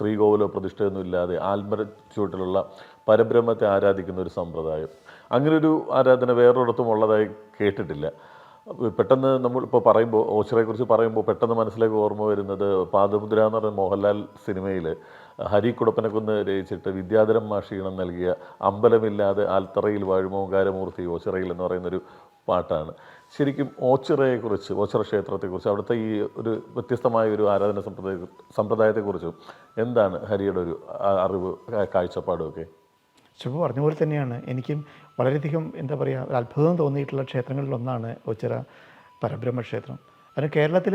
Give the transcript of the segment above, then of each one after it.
ശ്രീകോവിലോ പ്രതിഷ്ഠയൊന്നും ഇല്ലാതെ ആൽമര ചുവട്ടിലുള്ള പരബ്രഹ്മത്തെ ആരാധിക്കുന്ന ഒരു സമ്പ്രദായം. അങ്ങനൊരു ആരാധന വേറൊരിടത്തും ഉള്ളതായി കേട്ടിട്ടില്ല. പെട്ടെന്ന് നമ്മൾ ഇപ്പോൾ പറയുമ്പോൾ ഓച്ചറയെക്കുറിച്ച് പറയുമ്പോൾ പെട്ടെന്ന് മനസ്സിലേക്ക് ഓർമ്മ വരുന്നത് പാദമുദ്ര എന്ന് പറയുന്ന മോഹൻലാൽ സിനിമയിൽ ഹരി കുടപ്പനക്കുന്ന് രചിച്ചിട്ട് വിദ്യാധരം മാഷീണം നൽകിയ അമ്പലമില്ലാതെ ആൽത്തറയിൽ വാഴുമോങ്കാരമൂർത്തി ഓച്ചിറയിൽ എന്ന് പറയുന്നൊരു പാട്ടാണ്. ശരിക്കും ഓച്ചിറയെക്കുറിച്ച് ഓച്ചിറ ക്ഷേത്രത്തെക്കുറിച്ച് അവിടുത്തെ ഈ ഒരു വ്യത്യസ്തമായ ഒരു ആരാധന സമ്പ്രദായ സമ്പ്രദായത്തെക്കുറിച്ചും എന്താണ് ഹരിയുടെ ഒരു അറിവ് കാഴ്ചപ്പാടുമൊക്കെ? ശുഭ പറഞ്ഞ പോലെ തന്നെയാണ്. എനിക്കും വളരെയധികം എന്താ പറയുക ഒരു അത്ഭുതം തോന്നിയിട്ടുള്ള ക്ഷേത്രങ്ങളിലൊന്നാണ് ഒച്ചിറ പരബ്രഹ്മ ക്ഷേത്രം അതിന് കേരളത്തിൽ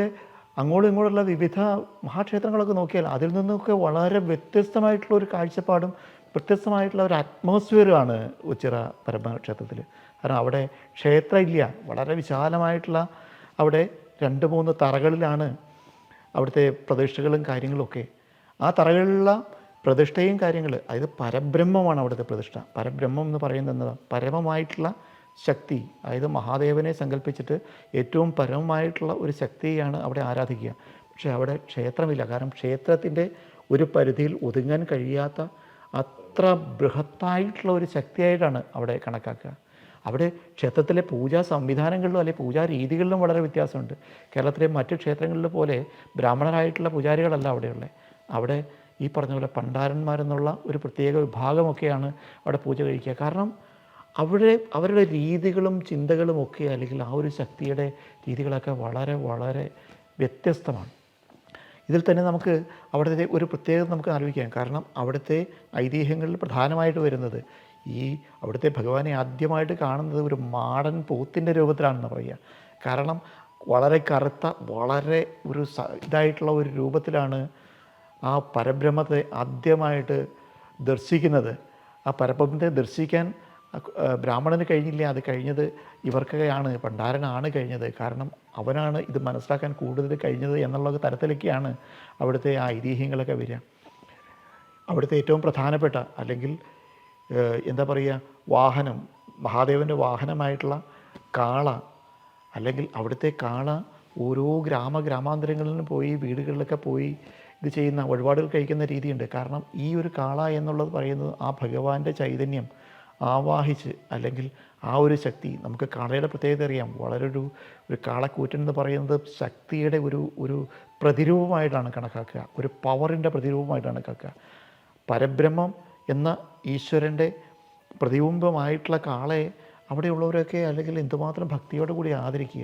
അങ്ങോട്ടും ഇങ്ങോട്ടുള്ള വിവിധ മഹാക്ഷേത്രങ്ങളൊക്കെ നോക്കിയാൽ അതിൽ നിന്നൊക്കെ വളരെ വ്യത്യസ്തമായിട്ടുള്ള ഒരു കാഴ്ചപ്പാടും വ്യത്യസ്തമായിട്ടുള്ള ഒരു അറ്റ്മോസ്ഫിയറുമാണ് ഉച്ചിറ പരബ്രഹ്മ ക്ഷേത്രത്തിൽ കാരണം അവിടെ ക്ഷേത്രം ഇല്ല വളരെ വിശാലമായിട്ടുള്ള അവിടെ രണ്ട് മൂന്ന് തറകളിലാണ് അവിടുത്തെ പ്രതിഷ്ഠകളും കാര്യങ്ങളൊക്കെ. ആ തറകളിലുള്ള പ്രതിഷ്ഠയും കാര്യങ്ങൾ അതായത് പരബ്രഹ്മമാണ് അവിടുത്തെ പ്രതിഷ്ഠ. പരബ്രഹ്മം എന്ന് പറയുന്നത് പരമമായിട്ടുള്ള ശക്തി അതായത് മഹാദേവനെ സങ്കല്പിച്ചിട്ട് ഏറ്റവും പരമമായിട്ടുള്ള ഒരു ശക്തിയാണ് അവിടെ ആരാധിക്കുക. പക്ഷേ അവിടെ ക്ഷേത്രമില്ല. കാരണം ക്ഷേത്രത്തിന്റെ ഒരു പരിധിയിൽ ഒതുങ്ങാൻ കഴിയാത്ത അത്ര ബൃഹത്തായിട്ടുള്ള ഒരു ശക്തിയായിട്ടാണ് അവിടെ കണക്കാക്കുക. അവിടെ ക്ഷേത്രത്തിലെ പൂജാ സംവിധാനങ്ങളിലും അല്ലെങ്കിൽ പൂജാ രീതികളിലും വളരെ വ്യത്യാസമുണ്ട്. കേരളത്തിലെ മറ്റ് ക്ഷേത്രങ്ങളിലെ പോലെ ബ്രാഹ്മണരായിട്ടുള്ള പൂജാരികളല്ല അവിടെയുള്ളത്. അവിടെ ഈ പറഞ്ഞ പോലെ പണ്ടാരന്മാരെന്നുള്ള ഒരു പ്രത്യേക വിഭാഗമൊക്കെയാണ് അവിടെ പൂജ കഴിക്കുക. കാരണം അവിടെ അവരുടെ രീതികളും ചിന്തകളും ഒക്കെ അല്ലെങ്കിൽ ആ ഒരു ശക്തിയുടെ രീതികളൊക്കെ വളരെ വളരെ വ്യത്യസ്തമാണ്. ഇതിൽ തന്നെ നമുക്ക് അവിടുത്തെ ഒരു പ്രത്യേകത നമുക്ക് ആലോചിക്കാം. കാരണം അവിടുത്തെ ഐതിഹ്യങ്ങളിൽ പ്രധാനമായിട്ട് വരുന്നത് ഈ അവിടുത്തെ ഭഗവാനെ ആദ്യമായിട്ട് കാണുന്നത് ഒരു മാടൻ പോത്തിന്റെ രൂപത്തിലാണെന്ന് പറയുക. കാരണം വളരെ കറുത്ത വളരെ ഒരു ഇതായിട്ടുള്ള ഒരു രൂപത്തിലാണ് ആ പരബ്രഹ്മത്തെ ആദ്യമായിട്ട് ദർശിക്കുന്നത്. ആ പരബ്രഹ്മത്തെ ദർശിക്കാൻ ബ്രാഹ്മണന് കഴിഞ്ഞില്ല? അത് കഴിഞ്ഞത് ഇവർക്കാണ് പണ്ടാരനാണ് കഴിഞ്ഞത്. കാരണം അവനാണ് ഇത് മനസ്സിലാക്കാൻ കൂടുതൽ കഴിഞ്ഞത് എന്നുള്ള തരത്തിലൊക്കെയാണ് അവിടുത്തെ ആ ഐതിഹ്യങ്ങളൊക്കെ വരിക. അവിടുത്തെ ഏറ്റവും പ്രധാനപ്പെട്ട അല്ലെങ്കിൽ എന്താ പറയുക വാഹനം മഹാദേവന്റെ വാഹനമായിട്ടുള്ള കാള അല്ലെങ്കിൽ അവിടുത്തെ കാള ഓരോ ഗ്രാമ ഗ്രാമാന്തരങ്ങളിലും പോയി വീടുകളിലൊക്കെ പോയി ഇത് ചെയ്യുന്ന വഴിപാടുകൾ കഴിക്കുന്ന രീതിയുണ്ട്. കാരണം ഈ ഒരു കാള എന്നുള്ളത് പറയുന്നത് ആ ഭഗവാന്റെ ചൈതന്യം ആവാഹിച്ച് അല്ലെങ്കിൽ ആ ഒരു ശക്തി നമുക്ക് കാളയുടെ പ്രത്യേകത അറിയാം. വളരെ ഒരു ഒരു കാളക്കൂറ്റൻ എന്ന് പറയുന്നത് ശക്തിയുടെ ഒരു ഒരു പ്രതിരൂപമായിട്ടാണ് കണക്കാക്കുക. ഒരു പവറിന്റെ പ്രതിരൂപമായിട്ടാണ് കണക്കാക്കുക. പരബ്രഹ്മം എന്ന ഈശ്വരന്റെ പ്രതിബിംബമായിട്ടുള്ള കാളയെ അവിടെയുള്ളവരൊക്കെ അല്ലെങ്കിൽ എന്തുമാത്രം ഭക്തിയോടുകൂടി ആദരിക്കുക.